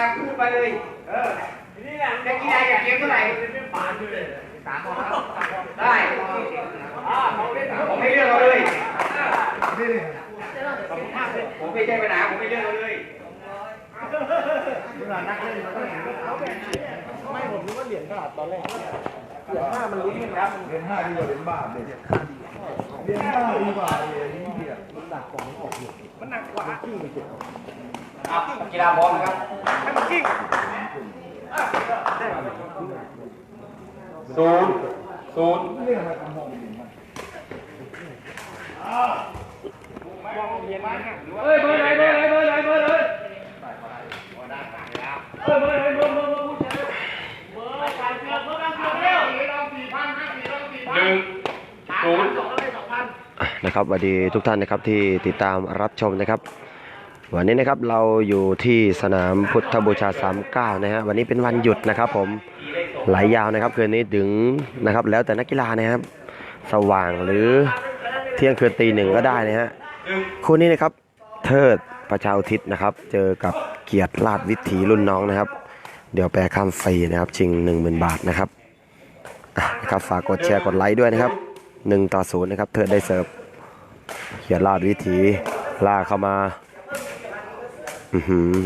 าพูดมาเลย เออนี่แหละนักกีฬาอยากเลี้ยงเท่าไหร่เป็นฝาอยู่เลยสามคนครับได้อ่าเขาเล่นผมไม่เลือกเราเลยนี่นี่ผมไม่ใช่ปัญหาผมไม่เลือกเราเลยเวลานักเล่นมันก็เห็นไม่ผมนึกว่าเหรียญบาทตอนแรกเหรียญห้ามันลุ้นกันแล้วเหรียญห้าดีกว่าเหรียญบาทเลยเหรียญห้าดีเหรียญห้าดีกว่าเหรียญนี้เดียวมันหนักกว่ามันออกอยู่มันหนักกว่ากิ้งไปเจ็บ อะกีฬาพร้อมนะครับศูนย์ศูนย์เรื่องอะไรกำมองเหรียญมันเฮ้ยเบอร์ไหนเบอร์ไหนเบอร์ไหนเบอร์ไหนเฮ้ยเบอร์ไหนเบอร์เบอร์เบอร์เบอร์เบอร์การเกือบเบอร์การเกือบเร็วหนึ่งศูนย์นะครับสวัสดีทุกท่านนะครับที่ติดตามรับชมนะครับ วันนี้นะครับเราอยู่ที่สนามพุทธบูชา 39 นะฮะวันนี้เป็นวันหยุดนะครับ ผมไหลายยาวนะครับ คืนนี้ถึงนะครับ แล้วแต่นักกีฬานะครับ สว่างหรือเที่ยงคืนตีหนึ่งก็ได้นะฮะคู่นี้นะครับ เทิดประชาอุทิศนะครับ เจอกับเกียรติลาดวิถีรุ่นน้องนะครับ เดี๋ยวแปลข้ามฟรีนะครับ ชิง 10,000 บาทนะครับนะครับฝากกดแชร์กดไลค์ด้วยนะครับ 1 ต่อ0นะครับ เทิดได้เสิร์ฟเขียนลาดวิถีลากเข้ามา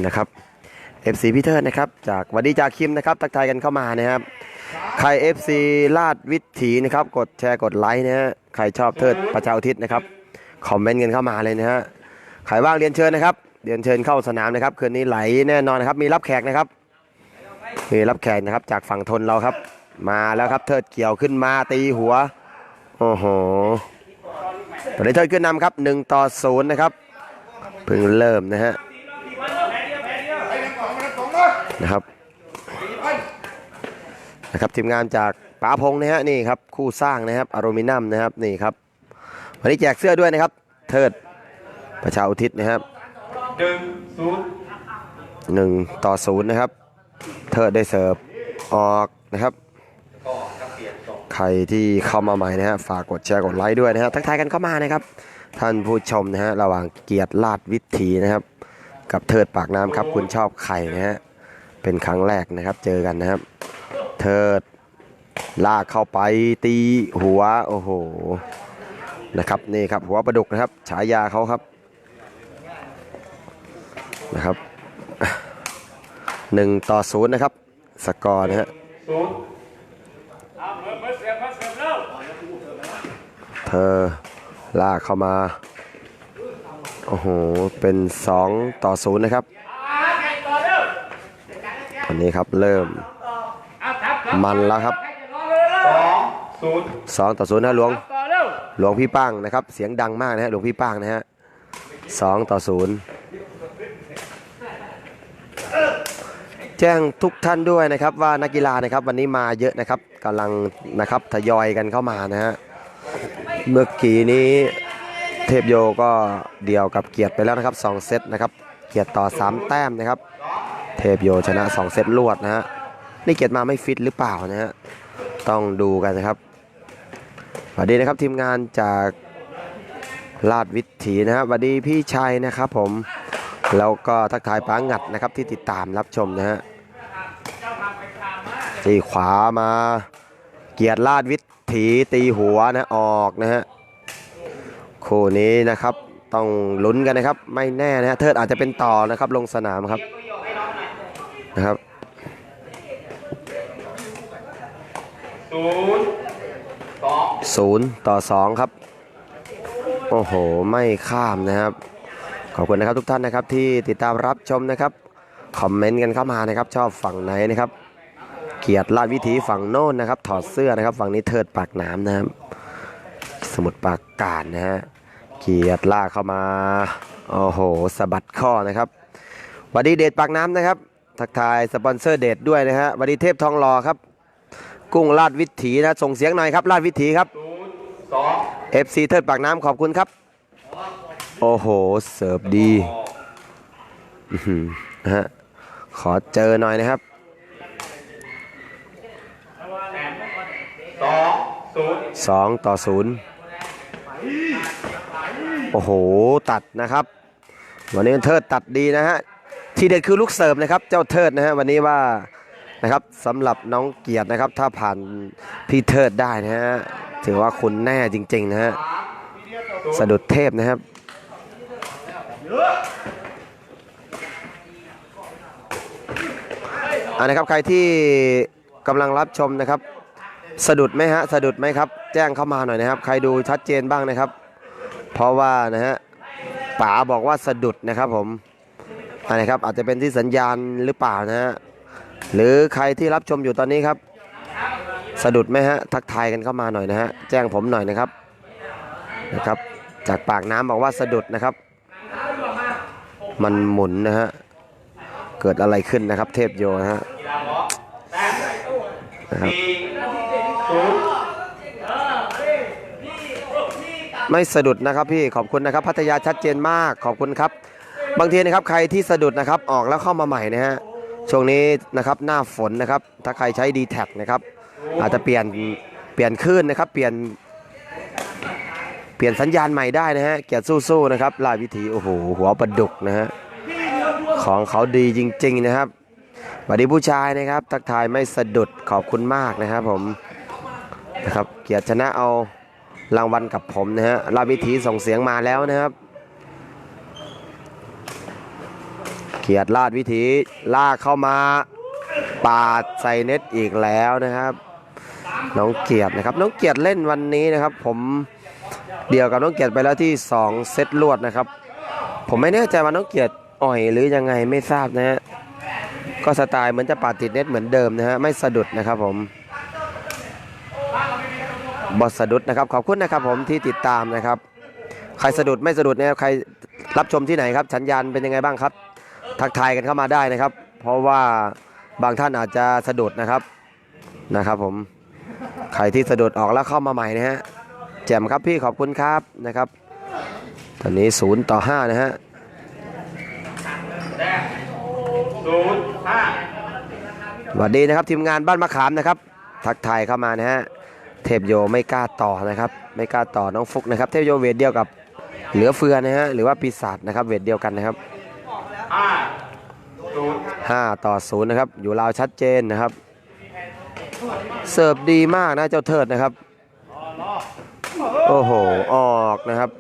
นะครับ FC พีเทิดนะครับ จากวัดดีจากคิมนะครับ ทักทายกันเข้ามานะครับ ใคร FC ลาดวิถีนะครับ กดแชร์กดไลค์นะฮะ ใครชอบเทิดประชาอุทิศนะครับ คอมเมนต์กันเข้ามาเลยนะฮะ ใครว่างเรียนเชิญนะครับ เรียนเชิญเข้าสนามนะครับ คืนนี้ไหลแน่นอนนะครับ มีรับแขกนะครับ มีรับแขกนะครับ จากฝั่งทนเราครับ มาแล้วครับ เทิดเกี่ยวขึ้นมาตีหัว โอ้โหตอนนี้เทิดขึ้นนำครับ1ต่อ0นะครับ เพิ่งเริ่มนะฮะ นะครับนะครับทีมงานจากป๋าพงษ์นะฮะนี่ครับคู่สร้างนะครับอลูมิเนียมนะครับนี่ครับวันนี้แจกเสื้อด้วยนะครับ เทิดประชาอุทิศนะครับหนึ่งศูนย์หนึ่งต่อศูนย์นะครับ เทิดได้เสิร์ฟออกนะครับใครที่เข้ามาใหม่นะฮะฝากกดแชร์กดไลค์ด้วยนะฮะทักทายกันเข้ามานะครับ ท่านผู้ชมนะฮะระหว่างเกียรติลาดวิถีนะครับ กับเทิดปากน้ำครับคุณชอบไข่นะฮะ เป็นครั้งแรกนะครับ เจอกันนะครับ เทิดลากเข้าไปตีหัวโอ้โหนะครับนี่ครับหัวประดุกนะครับ ฉายาเขาครับนะครับหนึ่งต่อศูนย์นะครับ สกอร์นะฮะเอาเบอร์เบอร์เสียบเบอร์เสียบเร็วเธอลากเข้ามา โอ้โห เป็น 2 ต่อ 0 นะครับ วันนี้ครับเริ่มมันแล้วครับสองศูนย์2ต่อ0นะหลวงต่อเร็วหลวงพี่ป้างนะครับ เสียงดังมากนะฮะหลวงพี่ป้างนะฮะ2ต่อ0แจ้งทุกท่านด้วยนะครับว่านักกีฬานะครับวันนี้มาเยอะนะครับกำลังนะครับทยอยกันเข้ามานะฮะเมื่อกี้นี้เทพโยก็เดี่ยวกับเกียรติไปแล้วนะครับ 2 เซตนะครับ เกียรติต่อ 3 แต้มนะครับ เทพโยชนะ 2 เซตรวดนะฮะนี่เกียรติมาไม่ฟิตหรือเปล่านะฮะต้องดูกันนะครับสวัสดีนะครับทีมงานจากลาดวิถีนะครับสวัสดีพี่ชัยนะครับผมแล้วก็ทักทายป้างัดนะครับที่ติดตามรับชมนะฮะจีขวามา เกียรติลาดวิถีตีหัวนะออกนะฮะคู่นี้นะครับต้องลุ้นกันนะครับไม่แน่นะฮะเทิดอาจจะเป็นต่อนะครับลงสนามครับ นะครับศูนย์สองศูนย์ต่อสองครับ โอ้โห ไม่ข้ามนะครับ ขอบคุณนะครับทุกท่านนะครับที่ติดตามรับชมนะครับ คอมเมนต์กันเข้ามานะครับ ชอบฝั่งไหนนะครับ เกียรติลาดวิถีฝั่งโน้นนะครับ ถอดเสื้อนะครับ ฝั่งนี้เทิดปากน้ำนะครับ สมุดปากกาศนะฮะ เกียรติลากเข้ามา โอ้โหสะบัดข้อนะครับหวัสดีเดชปากน้ำนะครับ ทักทายสปอนเซอร์เดชด้วยนะฮะหวัสดีเทพทองหล่อครับ กุ้งลาดวิถีนะ ส่งเสียงหน่อยครับลาดวิถีครับศูนย์สอง FC เทิดปากน้ำขอบคุณครับ โอ้โห เสิร์ฟดีนะฮะขอเจอหน่อยนะครับสองต่อศูนย์โอ้โห ตัดนะครับ วันนี้เทิดตัดดีนะฮะ ทีเด็ดคือลูกเสิร์ฟนะครับ เจ้าเทิดนะฮะวันนี้ว่านะครับสำหรับน้องเกียรตินะครับ ถ้าผ่านพี่เทิดได้นะฮะถือว่าคุณแน่จริงๆนะฮะสะดุดเทพนะครับอันนะครับใครที่กำลังรับชมนะครับ สะดุดไหมฮะสะดุดไหมครับ แจ้งเข้ามาหน่อยนะครับ ใครดูชัดเจนบ้างนะครับ เพราะว่านะฮะป๋าบอกว่าสะดุดนะครับผม นนะครับอาจจะเป็นที่สัญญาณหรือเปล่านะฮะหรือใครที่รับชมอยู่ตอนนี้ครับ สะดุดไหมฮะทักทายกันเข้ามาหน่อยนะฮะแจ้งผมหน่อยนะครับนะครับ จากปากน้ำบอกว่าสะดุดนะครับ มันหมุนนะฮะเกิดอะไรขึ้นนะครับ เทพโยนะฮะนะครับไม่สะดุดนะครับพี่ขอบคุณนะครับ พัทยาชัดเจนมากขอบคุณครับ บางทีนะครับใครที่สะดุดนะครับออกแล้วเข้ามาใหม่นะฮะช่วงนี้นะครับหน้าฝนนะครับ ถ้าใครใช้ d t แท็นะครับ อาจจะเปลี่ยนเปลี่ยนคลื่นนะครับ เปลี่ยน เปลี่ยนสัญญาณใหม่ได้นะฮะเกียรติสู้ๆนะครับลายวิถีโอ้โหหัวประดุกนะฮะของเขาดีจริง ๆนะครับสวัสดีผู้ชายนะครับ ทักทายไม่สะดุดขอบคุณมากนะครับผมนะครับเกียรติชนะเอารางวัลกับผมนะฮะลาวิถีส่งเสียงมาแล้วนะครับ เกียรติลาดวิถีลากเข้ามาปาดใส่เน็ตอีกแล้วนะครับ น้องเกียรตินะครับ น้องเกียรติเล่นวันนี้นะครับ ผมเดียวกับน้องเกียรติไปแล้วที่ 2 เซตรวดนะครับ ผมไม่แน่ใจว่าน้องเกียรติอ่อยหรือยังไงไม่ทราบนะฮะก็สไตล์เหมือนจะปาดติดเน็ตเหมือนเดิมนะฮะไม่สะดุดนะครับผมบอสสะดุดนะครับขอบคุณนะครับผมที่ติดตามนะครับ ใครสะดุดไม่สะดุดเนี่ยใครรับชมที่ไหนครับสัญญาณเป็นยังไงบ้างครับ ทักทายกันเข้ามาได้นะครับ เพราะว่าบางท่านอาจจะสะดุดนะครับนะครับ ผมใครที่สะดุดออกแล้วเข้ามาใหม่นะฮะแจ่มครับพี่ขอบคุณครับนะครับ ตอนนี้ศูนย์ต่อห้านะฮะศูนย์ห้าสวัสดีนะครับทีมงานบ้านมะขามนะครับ ทักทายเข้ามานะฮะเทพโยไม่กล้าต่อนะครับ ไม่กล้าต่อน้องฟุกนะครับ เทพโยเวทเดียวกับเหลือเฟือนะฮะหรือว่าปีศาจนะครับเวทเดียวกันนะครับ ห้าศูนย์5 ต่อ 0 นะครับ อยู่ลาวชัดเจนนะครับ เสิร์ฟดีมากนะเจ้าเทิดนะครับ โอ้โห ออกนะครับ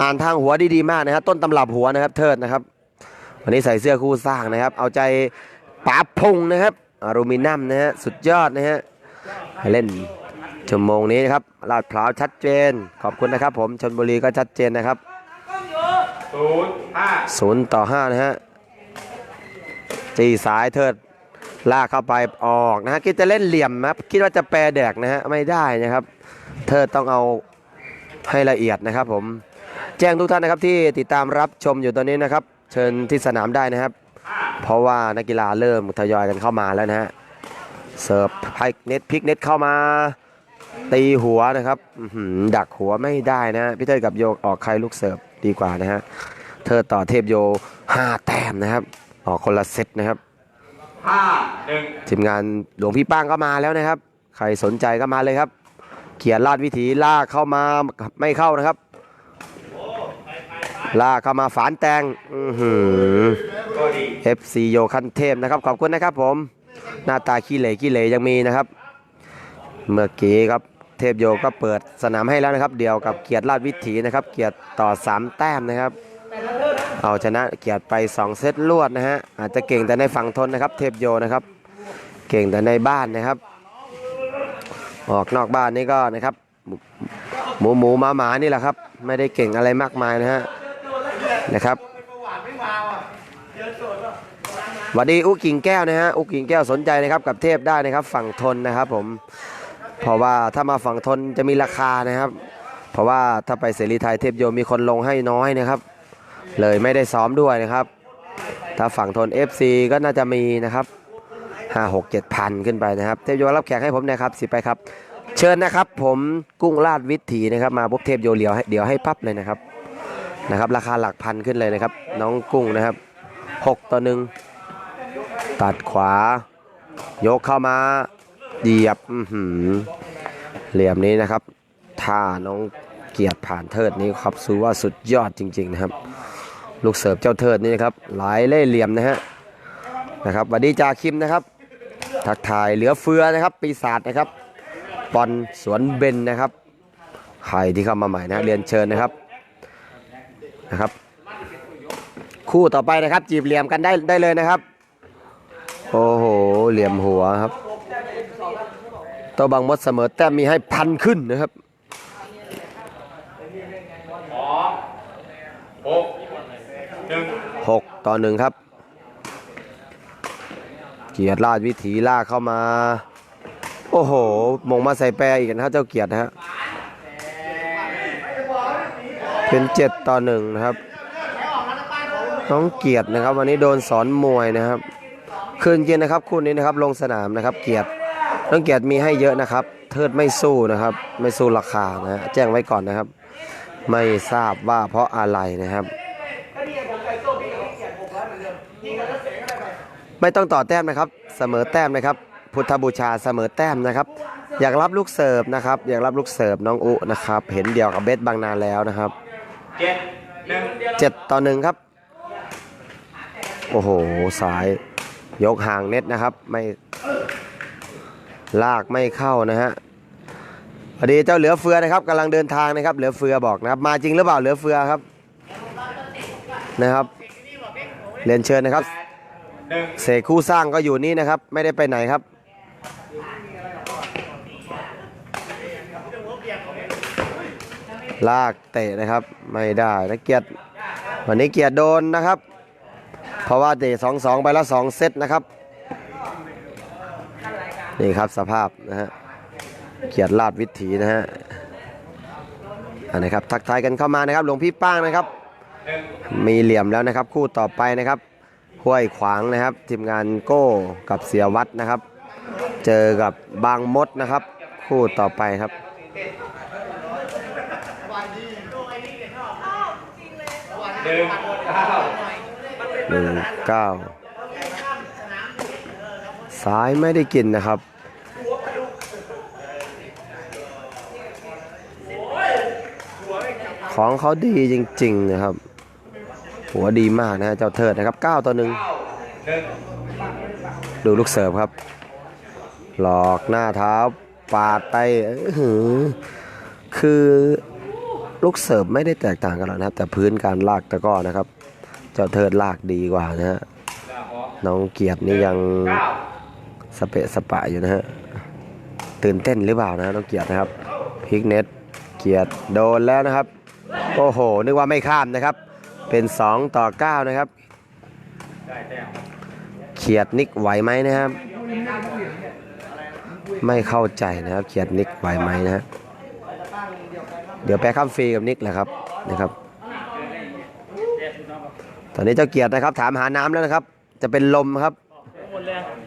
อ่านทางหัวดีๆมากนะครับ ต้นตำรับหัวนะครับ เทิดนะครับ วันนี้ใส่เสื้อคู่สร้างนะครับ เอาใจป๋าพงนะครับอลูมิเนียมนะฮะ สุดยอดนะฮะ เล่นชั่วโมงนี้นะครับ ลาดพร้าวชัดเจน ขอบคุณนะครับผม ชนบุรีก็ชัดเจนนะครับ ศูนย์ห้าศูนย์ต่อห้านะฮะตีสายเทิดลากเข้าไปออกนะฮะคิดจะเล่นเหลี่ยมนะครับคิดว่าจะแปรแดกนะฮะไม่ได้นะครับเทิดต้องเอาให้ละเอียดนะครับผมแจ้งทุกท่านนะครับที่ติดตามรับชมอยู่ตอนนี้นะครับ เชิญที่สนามได้นะครับ เพราะว่านักกีฬาเริ่มทยอยกันเข้ามาแล้วนะฮะเสิร์ฟไพลิกเน็ตพิกเน็ตเข้ามา ตีหัวนะครับดักหัวไม่ได้นะพี่เทิดกับโยกออกใครลูกเสิร์ฟ ดีกว่านะฮะเธอต่อเทพโย 5 แต้มนะครับ ออกคนละเซตนะครับห้าหนึ่งทีมงานหลวงพี่ป้างก็มาแล้วนะครับ ใครสนใจก็มาเลยครับ เขียนลาดวิถีลากเข้ามาไม่เข้านะครับ ลากเข้ามาฝานแตงอื้อหือก็ดี FC โยคันเทพนะครับ ขอบคุณนะครับผม หน้าตาขี้เหร่ขี้เหร่ยังมีนะครับ เมื่อกี้ครับ เทพโยก็เปิดสนามให้แล้วนะครับ เดียวกับเกียรติราชวิถีนะครับ เกียรติต่อ 3 แต้มนะครับ เอาชนะเกียรติไป 2 เซตรวดนะฮะอาจจะเก่งแต่ในฝั่งทนนะครับ เทพโยนะครับ เก่งแต่ในบ้านนะครับ ออกนอกบ้านนี่ก็นะครับ หมูหมูหมาหมานี่แหละครับ ไม่ได้เก่งอะไรมากมายนะฮะนะครับสวัสดีอุกิ่งแก้วนะฮะอุกิ่งแก้วสนใจนะครับกับเทพได้นะครับ ฝั่งทนนะครับผม เพราะว่าถ้ามาฝั่งทนจะมีราคานะครับ เพราะว่าถ้าไปเสรีไทยเทพโยมีคนลงให้น้อยนะครับ เลยไม่ได้ซ้อมด้วยนะครับ ถ้าฝั่งทน FC ก็น่าจะมีนะครับ5 6 7พันขึ้นไปนะครับ เทพโยรับแขกให้ผมนะครับสิไปครับ เชิญนะครับ ผมกุ้งลาดวิถีนะครับ มาปุ๊บเทพโยเหลียวให้เดี๋ยวให้ปั๊บเลยนะครับนะครับ ราคาหลักพันขึ้นเลยนะครับ น้องกุ้งนะครับ6ต่อหนึ่งตัดขวายกเข้ามา เหยียบหือเหลี่ยมนี้นะครับ ถ้าน้องเกียรติผ่านเทิดนี้ครับซูว่าสุดยอดจริง ๆ นะครับ ลูกเสิร์ฟเจ้าเทิดนี่นะครับหลายเล่เหลี่ยมนะฮะนะครับสวัสดีจ่าคิมนะครับ ทักทายเหลือเฟือนะครับ ปีศาจนะครับบอลสวนเบนนะครับใครที่เข้ามาใหม่นะเรียนเชิญนะครับนะครับ คู่ต่อไปนะครับ จีบเหลี่ยมกันได้ได้เลยนะครับ โอ้โหเหลี่ยมหัวครับ ตัวบางมดเสมอแต้มมีให้พันขึ้นนะครับสองหกหนึ่งหกต่อหนึ่งครับ เกียรติราชวิถีลากเข้ามา โอ้โห มงมาใส่แปรอีกนะครับเจ้าเกียรตินะฮะเป็นเจ็ดต่อหนึ่งนะครับ น้องเกียรตินะครับ วันนี้โดนสอนมวยนะครับ คืนเย็นนะครับ คู่นี้นะครับ ลงสนามนะครับ เกียรติ น้องเกียรติมีให้เยอะนะครับ เทิดไม่สู้นะครับ ไม่สู้ราคานะฮะแจ้งไว้ก่อนนะครับ ไม่ทราบว่าเพราะอะไรนะครับ ไม่ต้องต่อแต้มนะครับ เสมอแต้มนะครับ พุทธบูชาเสมอแต้มนะครับ อยากรับลูกเสิร์ฟนะครับ อยากรับลูกเสิร์ฟน้องอุนะครับ เห็นเดียวกับเบสบางนาแล้วนะครับเจ็ดหนึ่งเจ็ดต่อหนึ่งครับ โอ้โหสายยกห่างเน็ตนะครับ ไม่ ลากไม่เข้านะฮะพอดีเจ้าเหลือเฟือนะครับกำลังเดินทางนะครับ เหลือเฟือบอกนะครับ มาจริงหรือเปล่าเหลือเฟือครับนะครับ เรียนเชิญนะครับ เสกคู่สร้างก็อยู่นี่นะครับ ไม่ได้ไปไหนครับลากเตะนะครับไม่ได้นะเกียรติวันนี้เกียรติโดนนะครับ เพราะว่าเตะสองสองไปแล้วสองเซตนะครับ นี่ครับสภาพนะฮะเกียรติลาดวิถีนะฮะอันนะครับทักทายกันเข้ามานะครับหลวงพี่ป้างนะครับ มีเหลี่ยมแล้วนะครับ คู่ต่อไปนะครับห้วยขวางนะครับ ทีมงานโก้กับเสียวัดนะครับ เจอกับบางมดนะครับ คู่ต่อไปครับหนึ่งเก้า ท้ายไม่ได้กินนะครับ ของเขาดีจริง ๆ นะครับ หัวดีมากนะฮะเจ้าเทิดนะครับ 9 ต่อหนึ่งเก้าหนึ่งดูลูกเสิร์ฟครับ หลอกหน้าเท้าปาดไปคือลูกเสิร์ฟไม่ได้แตกต่างกันหรอกนะครับ แต่พื้นการลากตะก้อนะครับ เจ้าเทิดลากดีกว่านะฮะน้องเกียรตินี่ยัง สเปะสปะอยู่นะฮะ ตื่นเต้นหรือเปล่านะน้องเกียรตินะครับพิกเน็ตเกียรติโดนแล้วนะครับ โอ้โห นึกว่าไม่ข้ามนะครับ เป็น 2 ต่อ 9 นะครับเขียดนิกไหวไหมนะครับ ไม่เข้าใจนะครับเขียดนิกไหวไหมนะฮะเดี๋ยวแปลข้ามฟรีกับนิกแหละครับนะครับ ตอนนี้เจ้าเกียรตินะครับ ถามหาน้ำแล้วนะครับ จะเป็นลมครับ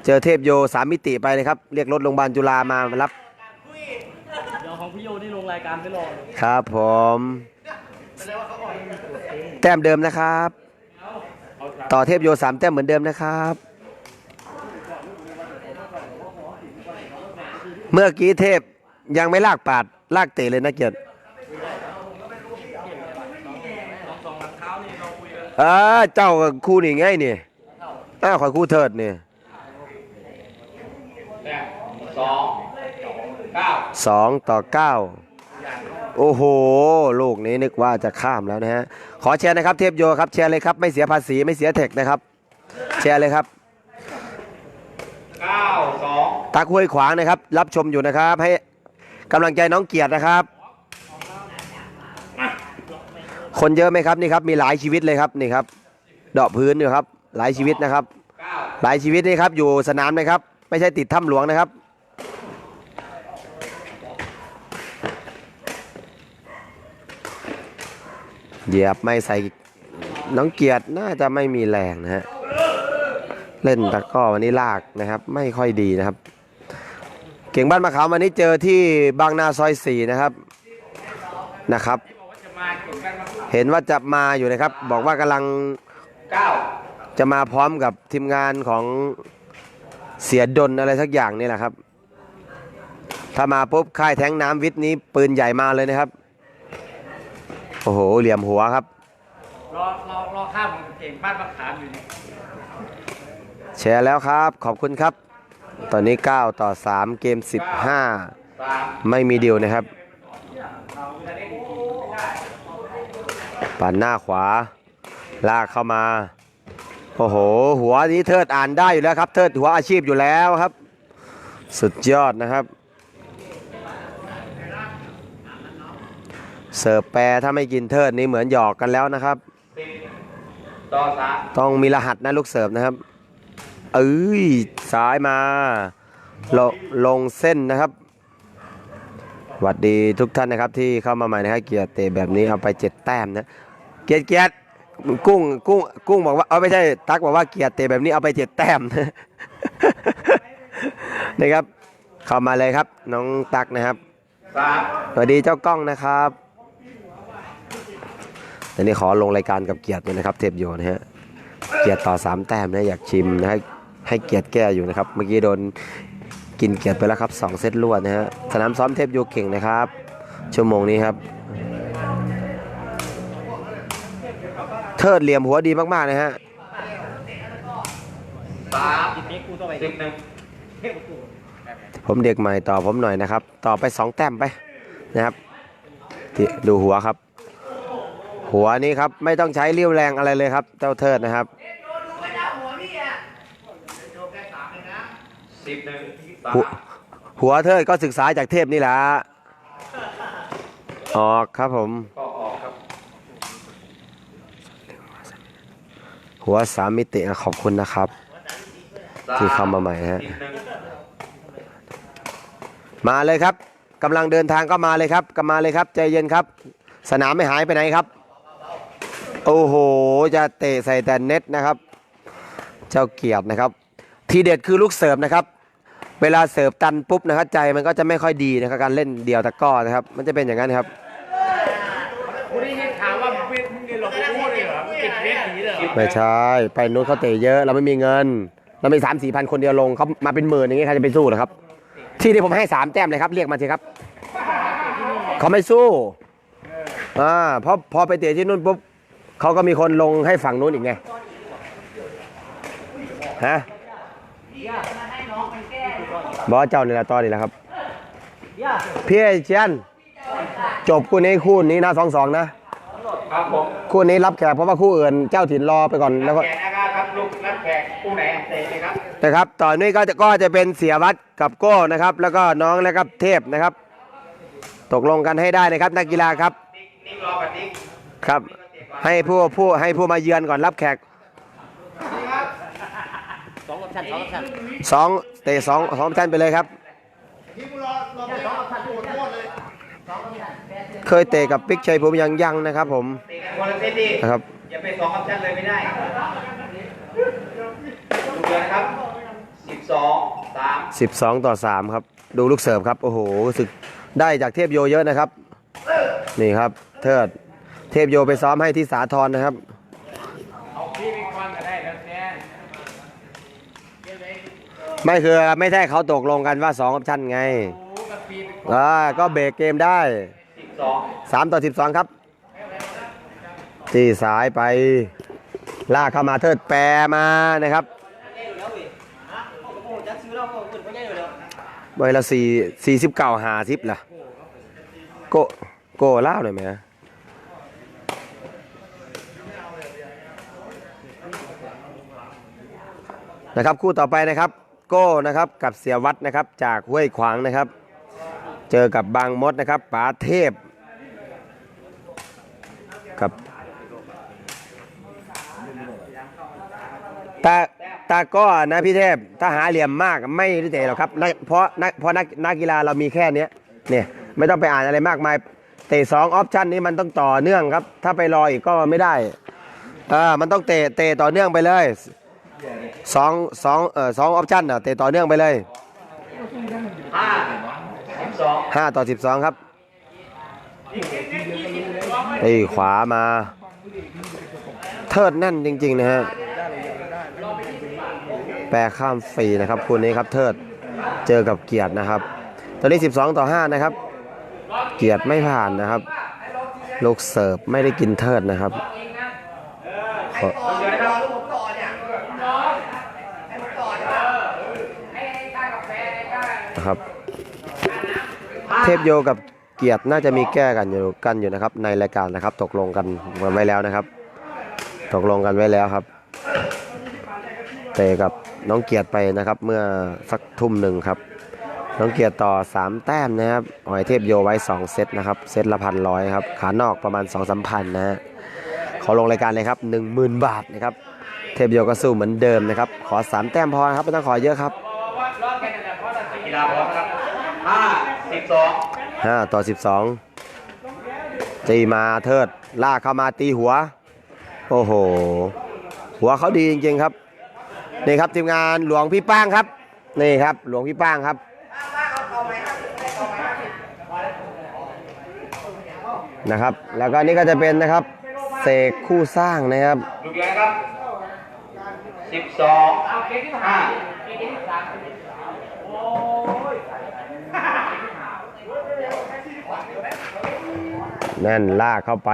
เจอเทพโยสามมิติไปนะครับ เรียกรถโรงพยาบาลจุฬามารับเดี๋ยวของพี่โยนี่ลงรายการไปรอเลยครับผม แต้มเดิมนะครับ ต่อเทพโยสามแต้มเหมือนเดิมนะครับ เมื่อกี้เทพยังไม่ลากปาดลากเตะเลยนะเกียรติเออเจ้ากับคู่นี่ไงนี่อ้าวขอยคู่เถิดนี่ สองต่อเก้าโอ้โห ลูกนี้นึกว่าจะข้ามแล้วนะฮะ ขอแชร์นะครับเทพโยครับแชร์เลยครับ ไม่เสียภาษีไม่เสียเทคนะครับ แชร์เลยครับตาคุยขวางนะครับ รับชมอยู่นะครับ ให้กำลังใจน้องเกียรตินะครับ คนเยอะไหมครับนี่ครับ มีหลายชีวิตเลยครับนี่ครับดอกพื้นอยู่ครับ หลายชีวิตนะครับ หลายชีวิตนี่ครับอยู่สนามนะครับ ไม่ใช่ติดถ้ำหลวงนะครับ เหยียบไม่ใส่น้องเกียรติน่าจะไม่มีแรงนะฮะเล่นตะก้อวันนี้ลากนะครับ ไม่ค่อยดีนะครับ เก่งบ้านมะขามวันนี้เจอที่บางนาซอยสี่นะครับนะครับ เห็นว่าจะมาอยู่นะครับ บอกว่ากำลังจะมาพร้อมกับทีมงานของเสียดนอะไรสักอย่างนี่แหละครับ ถ้ามาปุ๊บค่ายแท้งน้ำวิทย์นี้ปืนใหญ่มาเลยนะครับ โอ้โห เหลี่ยมหัวครับ รอรอรอข้ามเก่งบ้านมะขามอยู่นี่แชร์แล้วครับ ขอบคุณครับ ตอนนี้ 9 ต่อ 3 เกมสาม15 ไม่มีดิวนะครับ ปั่นหน้าขวา ลากเข้ามา โอ้โห หัวนี้เทิดอ่านได้อยู่แล้วครับ เทิดหัวอาชีพอยู่แล้วครับ สุดยอดนะครับ เสิร์ฟแปรถ้าไม่กินเทิดนี้เหมือนหยอกกันแล้วนะครับต,ต้องมีรหัสนะลูกเสิร์ฟนะครับเอ้ยซ้ายมาลงลงเส้นนะครับหวัดดีทุกท่านนะครับที่เข้ามาใหม่นะครับเกียรติเตะแบบนี้เอาไปเจ็ดแต้มนะเกียรติเกียรติกุ้งกุ้งกุ้งบอกว่าเอาไม่ใช่ตักบอกว่าเกียรติเตะแบบนี้เอาไปเจ็ดแต้มนะนะครับ เข้ามาเลยครับน้องตักนะครับสวัสดีเจ้ากล้องนะครับ อันนี้ขอลงรายการกับเกียรตินะครับ เทปโยนะฮะเกียรติต่อสามแต้มนะอยากชิมนะให้ให้เกียรติแก้อยู่นะครับ เมื่อกี้โดนกินเกียรติไปแล้วครับสองเซตรวดนะฮะสนามซ้อมเทปโยเก่งนะครับ ชั่วโมงนี้ครับ เทิดเหลี่ยมหัวดีมากๆนะฮะสามสิบหนึ่งผมเด็กใหม่ต่อผมหน่อยนะครับ ต่อไปสองแต้มไปนะครับที่ดูหัวครับ หัวนี้ครับไม่ต้องใช้เรี่ยวแรงอะไรเลยครับ เจ้าเทิดนะครับสิบหนึ่งสาหัวมหัวเทิดก็ศึกษาจากเทพนี่แหละออกครับผมก็ออกครับหัวสามมิติอะขอบคุณนะครับสามที่เข้ามาใหม่นะฮะสิบหนึ่งมาเลยครับกำลังเดินทางก็มาเลยครับก็มาเลยครับใจเย็นครับ สนามไม่หายไปไหนครับ โอ้โห จะเตะใส่แต่เน็ตนะครับ เจ้าเกียรตินะครับ ทีเด็ดคือลูกเสิร์ฟนะครับ เวลาเสิร์ฟตันปุ๊บนะครับใจมันก็จะไม่ค่อยดีนะครับการเล่นเดี่ยวตะกร้อนะครับ มันจะเป็นอย่างนั้นครับคุณได้ยินข่าวว่ามึงเป็นมึงเรียนหลอกกูเลยเหรอมึงเป็นเพชรหนีเลยเหรอไม่ใช่ ไปนู้นเขาเตะเยอะ เราไม่มีเงิน เรามีสามสี่พันคนเดียวลงเขามาเป็นหมื่นอย่างงี้ใครจะไปสู้เหรอครับ ที่นี่ผมให้สามแต้มเลยครับ เรียกมาสิครับเขาไม่สู้อ่าเพราะพอไปเตะที่นู่นปุ๊บ เขาก็มีคนลงให้ฝั่งนู้นอีกไงฮะบอสเจ้านี่แหละตอนนี้แหละครับพี่เชียนจบคู่นี้คู่นี้นะสองสองนะ ครับผมคู่นี้รับแขกเพราะว่าคู่อื่นเจ้าถิ่นรอไปก่อนแล้วก็แขกนะครับครับลูกนักแขกผู้ไหนเตะเลยครับนะครับต่อนี้ก็จะก็จะเป็นเสียวัดกับโก้นะครับ แล้วก็น้องแล้วก็เทพนะครับ ตกลงกันให้ได้นะครับนักกีฬาครับนิกนิกรอกับนิกครับ ให้ผู้ผู้ให้ผู้มาเยือนก่อนรับแขกสองสองเตะสองสองท่านไปเลยครับ เคยเตะกับปิ๊กชัยผมยังยังนะครับผมเตะกันคนละเซตดีนะครับอย่าไปสองออปชั่นเลยไม่ได้ดูเดือนนะครับสิบสองสาม12ต่อ3ครับ ดูลูกเสิร์ฟครับ โอ้โหรู้สึกได้จากเทพโยเยอะนะครับ นี่ครับ เทิด เทพโยไปซ้อมให้ที่สาทรนะครับไม่คือไม่ใช่เขาตกลงกันว่า2องอปชั่นไงอ่าก็เบรกเกมได้สิบสอง3ต่อ12ครับที่สายไปลากเข้ามาเทิดแปรมานะครับใบละสี่สี่สิบเก้าหาสิบล่ะโกโกเล่าหน่อยไหมฮะ นะครับคู่ต่อไปนะครับโก้นะครับกับเสียวัดนะครับจากห้วยขวางนะครับ เจอกับบางมดนะครับป๋าเทพ กับตาตาก็นะพี่เทพถ้าหาเหลี่ยมมากไม่ได้เตะหรอกครับเพราะนักเพราะนักนักกีฬาเรามีแค่เนี้ยเนี่ยไม่ต้องไปอ่านอะไรมากมายเตะสองออปชันนี้มันต้องต่อเนื่องครับ ถ้าไปรออีกก็ไม่ได้อ่ามันต้องเตะเตะต่อเนื่องไปเลย สองสองเอ่อสองออปชันอะเตะต่อเนื่องไปเลยห้าสิบสองห้าต่อสิบสองครับนี่ขวามา เทิดแน่นจริง ๆ นะฮะแปรข้ามฟรีนะครับคู่นี้ครับเทิดเจอกับเกียรตินะครับ ตอนนี้ 12 ต่อ 5 นะครับ เกียรติไม่ผ่านนะครับ ลูกเสิร์ฟไม่ได้กินเทิดนะครับ นะครับ เท พโยกับเกียรติน่าจะมีแก้กันอยู่กันอยู่นะครับ ในรายการนะครับ ตกลงกันไว้แล้วนะครับ ตกลงกันไว้แล้วครับเตะกับน้องเกียรติไปนะครับ เมื่อสักทุ่มหนึ่งครับ น้องเกียรติต่อ 3 แต้มนะครับหอยเทพโยไว้ 2 เซตนะครับ เซตละพันร้อยครับ ขานอกประมาณ2องสามพันนะฮะขอลงรายการเลยครับ 10,000 บาทนะครับ เทพโยก็สู้เหมือนเดิมนะครับ ขอ 3 แต้มพอครับไม่ต้องขอเยอะครับกีฬาพร้อมครับห้า สิบสอง5ต่อ12จีมาเทิดลากเข้ามาตีหัว โอ้โห หัวเขาดีจริงๆครับ นี่ครับทีมงานหลวงพี่ป้างครับ นี่ครับ หลวงพี่ป้างครับนะครับ แล้วก็นี่ก็จะเป็นนะครับเสกคู่สร้างนะครับลูกยังครับสิบสองห้า แน่นลากเข้าไป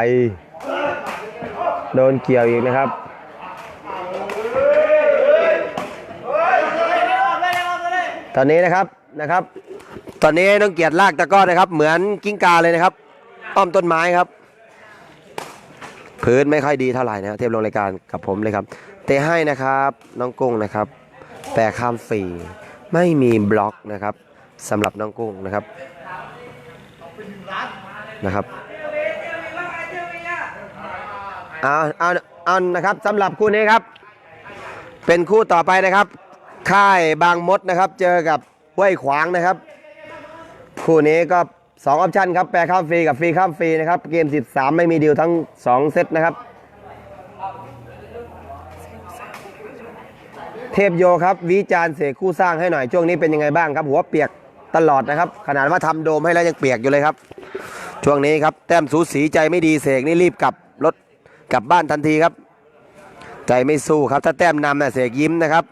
โดนเกี่ยวอีกนะครับตอนนี้นะครับนะครับ ตอนนี้น้องเกียรติลากตะก้อนะครับ เหมือนกิ้งกาเลยนะครับ อ้อมต้นไม้ครับ พื้นไม่ค่อยดีเท่าไหร่นะเทียบลงรายการกับผมเลยครับเตะให้นะครับน้องกุ้งนะครับแปรข้ามฟรีไม่มีบล็อกนะครับสำหรับน้องกุ้งนะครับนะครับ เอาเอาเอานะครับสำหรับคู่นี้ครับ เป็นคู่ต่อไปนะครับ ค่ายบางมดนะครับ เจอกับห้วยขวางนะครับ คู่นี้ก็2ออปชันครับแปรข้ามฟรีกับฟรีข้ามฟรีนะครับ เกม 13 ไม่มีดีลทั้ง 2 เซตนะครับ เทพโยครับวิจารณ์เสกคู่สร้างให้หน่อยช่วงนี้เป็นยังไงบ้างครับหัวเปียกตลอดนะครับ ขนาดว่าทำโดมให้แล้วยังเปียกอยู่เลยครับ ช่วงนี้ครับแต้มสูสีใจไม่ดีเสกนี่รีบกลับ กลับบ้านทันทีครับ ใจไม่สู้ครับ ถ้าแต้มนำน่ะเสกยิ้มนะครับ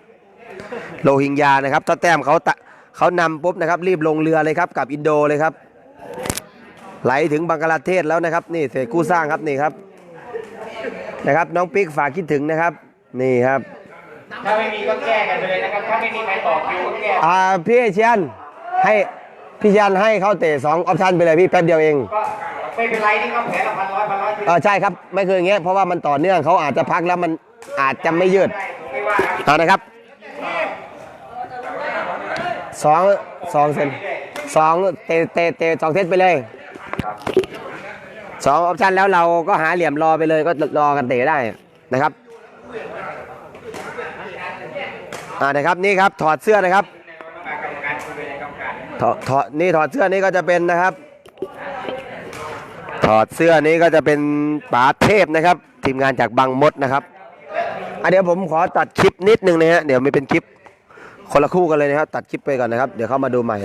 โลหิงยานะครับ ถ้าแต้มเขาตะเขานำปุ๊บนะครับ รีบลงเรือเลยครับกลับอินโดเลยครับ ไหลถึงบังกลาเทศแล้วนะครับนี่เสกกู้สร้างครับนี่ครับนะครับ น้องปิ๊กฝากคิดถึงนะครับ นี่ครับถ้าไม่มีก็แก้กันไปเลยนะครับ ถ้าไม่มีใครต่อคิวก็แก้อ่าพี่เชียนให้พี่เชียนให้เขาเตะสองออปชันไปเลยพี่แป๊บเดียวเองก็ ไม่เป็นไรนี่ครับแผลละพันร้อยพันร้อยเออใช่ครับ ไม่คืออย่างเงี้ยเพราะว่ามันต่อเนื่องเขาอาจจะพักแล้วมันอาจจะไม่ยืดได้ผมไม่ว่าครับเอานะครับสองสองเซนสองเตะเตะเตะสองเซตไปเลยสองออปชันแล้วเราก็หาเหลี่ยมรอไปเลยก็รอกันเตะได้นะครับอ่านะครับนี่ครับถอดเสื้อนะครับ กรรมการคุยในกรรมการ ถอดถอดนี่ถอดเสื้อนี่ก็จะเป็นนะครับ ถอดเสื้อนี้ก็จะเป็นป๋าเทพนะครับ ทีมงานจากบางมดนะครับอะเดี๋ยวผมขอตัดคลิปนิดนึงนะฮะเดี๋ยวมีเป็นคลิปคนละคู่กันเลยนะครับตัดคลิปไปก่อนนะครับ เดี๋ยวเข้ามาดูใหม่